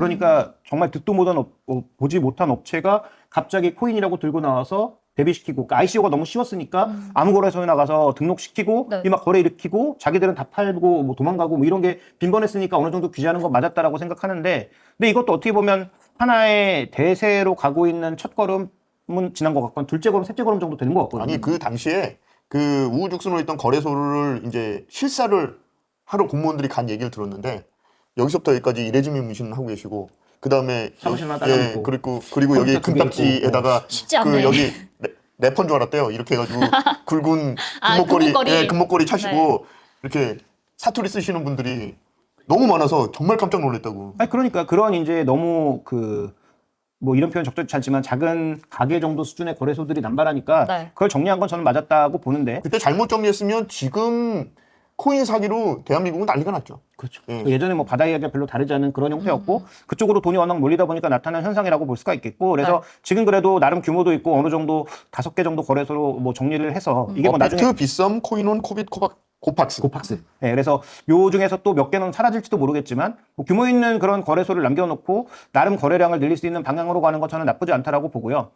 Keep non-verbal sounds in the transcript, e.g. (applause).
그러니까 정말 듣도 못한 업, 어, 보지 못한 업체가 갑자기 코인이라고 들고 나와서 대비시키고 그러니까 ICO가 너무 쉬웠으니까 음. 아무 거래소에 나가서 등록시키고 네. 이막 거래 일으키고 자기들은 다 팔고 뭐 도망가고 뭐 이런 게 빈번했으니까 어느 정도 규제하는 건 맞았다라고 생각하는데 근데 이것도 어떻게 보면 하나의 대세로 가고 있는 첫 걸음은 지난 것 같고 둘째 걸음, 셋째 걸음 정도 되는 것 같거든요. 아니 그 당시에 그 우후죽순으로 있던 거래소를 이제 실사를 하러 공무원들이 간 얘기를 들었는데 여기서부터 여기까지 이레즈미 문신을 하고 계시고 그 다음에 사무실만 예. 그리고 그리고 여기 컴퓨터 크게 금딱지에다가 쉽지 않네. 그 여기 래- 래퍼인 줄 알았대요. 이렇게 해가지고 (laughs) 굵은 아, 금목걸이, 금목걸이. 예, 금목걸이 차시고 네. 이렇게 사투리 쓰시는 분들이 너무 많아서 정말 깜짝 놀랐다고. 아니 그러니까 그런 이제 너무 그 뭐 이런 표현 적절치 않지만 작은 가게 정도 수준의 거래소들이 남발하니까 네. 그걸 정리한 건 저는 맞았다고 보는데 그때 잘못 정리했으면 지금 코인 사기로 대한민국은 난리가 났죠. 그렇죠. 예. 예전에 뭐 바다 이야기가 별로 다르지 않은 그런 형태였고 음. 그쪽으로 돈이 워낙 몰리다 보니까 나타난 현상이라고 볼 수가 있겠고 그래서 네. 지금 그래도 나름 규모도 있고 어느 정도 다섯 개 정도 거래소로 뭐 정리를 해서 이게 뭐 나중에 비썸, 코인온, 코빗, 코박, 고팍스. 고팍스. 네, 그래서 요 중에서 또 몇 개는 사라질지도 모르겠지만 뭐 규모 있는 그런 거래소를 남겨놓고 나름 거래량을 늘릴 수 있는 방향으로 가는 건 저는 나쁘지 않다라고 보고요.